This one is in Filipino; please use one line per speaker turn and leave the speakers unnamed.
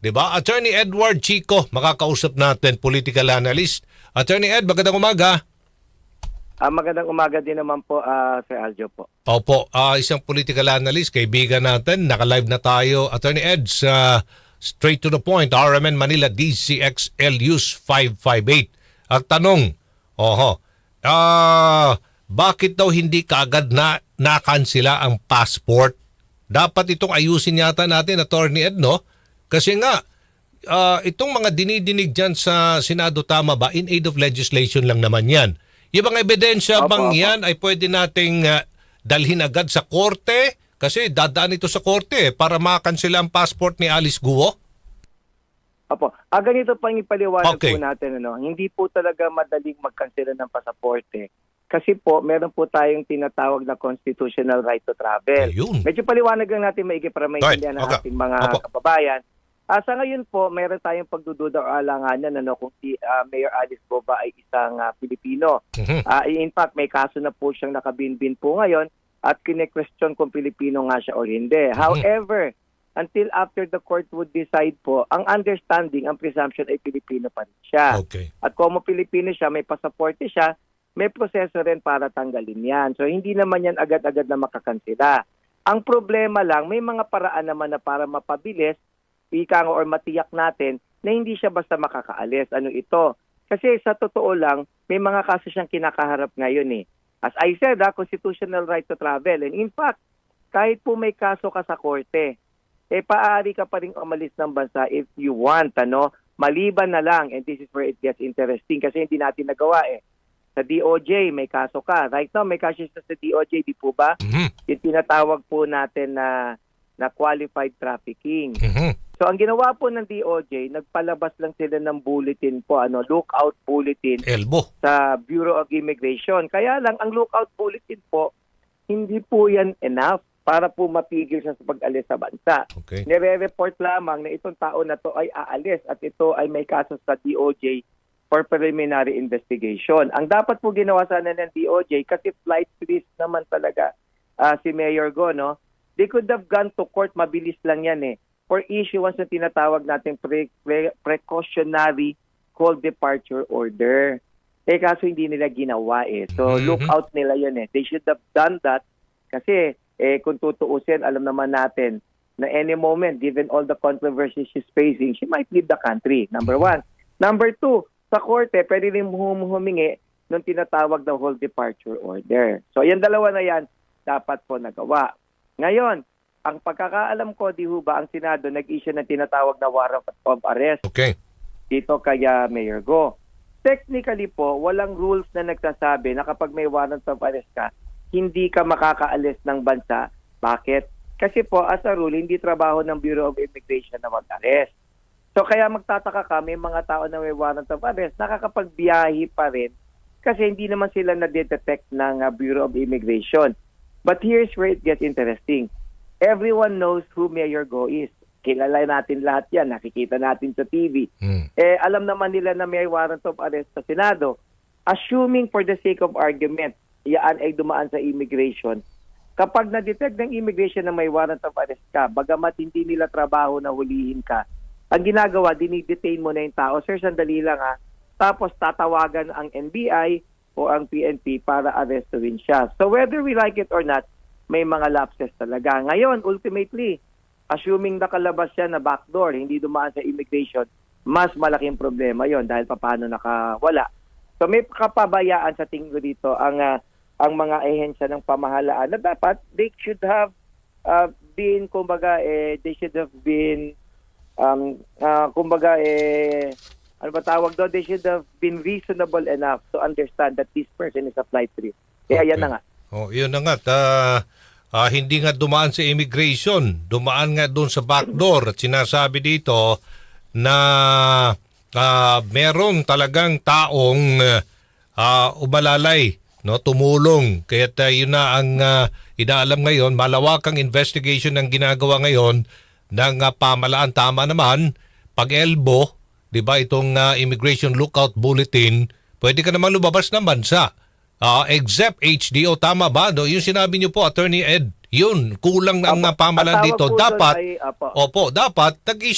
'Di ba? Attorney Edward Chico, makakausap natin, political analyst. Attorney Ed, magandang umaga.
Ah, magandang umaga din naman po, ah, Sir Aljo po.
Opo, ah, isang political analyst, kaibigan natin, naka-live na tayo. Attorney Ed, sa straight to the point, RMN Manila DCXLUs 558. Ang tanong, oho, ah, bakit daw hindi kaagad na nakansila ang passport? Dapat itong ayusin yata natin, Attorney Ed, no? Kasi nga, ah, itong mga dinidinig dyan sa Senado, tama ba? In aid of legislation lang naman yan. Yung mga ebidensya
Opo,
bang
opo.
yan ay pwede nating ah, dalhin agad sa korte? Kasi dadaan ito sa korte eh, para makansela ang passport ni Alice Guo.
Opo. Ah, ganito pa yung ipaliwanag
Okay.
po natin. Ano? Hindi po talaga madaling magkansela ng pasaporte. Kasi po, meron po tayong tinatawag na constitutional right to travel.
Ayun.
Medyo paliwanag lang natin maigi para maintindihan ng
Okay.
ating mga
Opo.
kababayan. Ah, sa ngayon po, meron tayong pagdududa o alanganan ano, kung si ah, Mayor Alice Go ba ay isang ah, Pilipino.
Mhm.
Ah, in fact, may kaso na po siyang nakabinbin po ngayon at kine-question kung Pilipino nga siya o hindi. However, until after the court would decide po, ang understanding, ang presumption ay Pilipino pa rin siya.
Okay.
At kung mo Pilipino siya, may pasaporte siya, may proseso rin para tanggalin yan. So hindi naman yan agad-agad na makakansila. Ang problema lang, may mga paraan naman na para mapabilis, ika nga or matiyak natin na hindi siya basta makakaalis. Ano ito? Kasi sa totoo lang, may mga kaso siyang kinakaharap ngayon eh. As I said, ah, constitutional right to travel. And in fact, kahit po may kaso ka sa korte, eh paari ka pa rin umalis ng bansa if you want, ano? Maliban na lang, and this is where it gets interesting kasi hindi natin nagawa eh. Sa DOJ, may kaso ka. Right now, may kaso siya sa DOJ, di po ba?
Mhm.
Yung tinatawag po natin na na qualified trafficking.
Mhm.
So ang ginawa po ng DOJ, nagpalabas lang sila ng bulletin po, ano, lookout bulletin
Elbow.
sa Bureau of Immigration. Kaya lang, ang lookout bulletin po, hindi po yan enough para po mapigil siya sa pag-alis sa bansa.
Okay.
Nire-report lamang na itong tao na to ay aalis at ito ay may kaso sa DOJ for preliminary investigation. Ang dapat po ginawa sana ng DOJ kasi flight risk naman talaga ah, si Mayor Go, no? They could have gone to court, mabilis lang yan eh, for issuance na tinatawag natin pre- pre- precautionary call departure order. Eh kaso hindi nila ginawa eh. So
Mhm.
look out nila yun eh. They should have done that kasi eh kung tutuusin, alam naman natin na any moment, given all the controversies she's facing, she might leave the country. Number one. Number two, sa korte, pwede rin hum- humingi ng tinatawag na whole departure order. So, yan dalawa na yan, dapat po nagawa. Ngayon, ang pagkakaalam ko, di ho ba, ang Senado nag-issue ng tinatawag na warrant of arrest
Okay.
dito kaya Mayor Go. Technically po, walang rules na nagsasabi na kapag may warrant of arrest ka, hindi ka makakaalis ng bansa. Bakit? Kasi po, as a rule, hindi trabaho ng Bureau of Immigration na mag-arrest. So kaya magtataka ka, may mga tao na may warrant of arrest, nakakapagbiyahe pa rin kasi hindi naman sila na-detect ng uh, Bureau of Immigration. But here's where it gets interesting. Everyone knows who Mayor Go is. Kilala natin lahat yan, nakikita natin sa TV
Mm.
eh, alam naman nila na may warrant of arrest sa Senado. Assuming for the sake of argument, yan ay dumaan sa immigration, kapag na-detect ng immigration na may warrant of arrest ka, bagamat hindi nila trabaho na hulihin ka, ang ginagawa, dinidetain mo na yung tao, sir, sandali lang ha, tapos tatawagan ang NBI o ang PNP para arrestuin siya. So whether we like it or not, may mga lapses talaga. Ngayon, ultimately, assuming nakalabas siya na backdoor, hindi dumaan sa immigration, mas malaking problema yon dahil paano nakawala. So may kapabayaan sa tingin ko dito ang ah, ang mga ehensya ng pamahalaan na dapat they should have uh, been kumbaga eh they should have been um ah, kumbaga eh ano ba tawag doon they should have been reasonable enough to understand that this person is a flight risk. Kaya yan
Okay.
na nga.
Oh, yun na nga. ah, ah, hindi nga dumaan sa immigration. Dumaan nga doon sa backdoor. At sinasabi dito na ah, meron talagang taong ah, umalalay, no, tumulong. Kaya yun na ang ah, inaalam ngayon. Malawakang investigation ang ginagawa ngayon ng ah, pamalaan. Tama naman, pag elbow, di ba, itong ah, Immigration Lookout Bulletin, pwede ka naman lumabas ng bansa. Ah, except HDO, tama ba? No? Yung sinabi niyo po, Attorney Ed, yun, kulang ang uh, pamalan
ang tawag
dito. Dapat,
ay,
opo, dapat, nag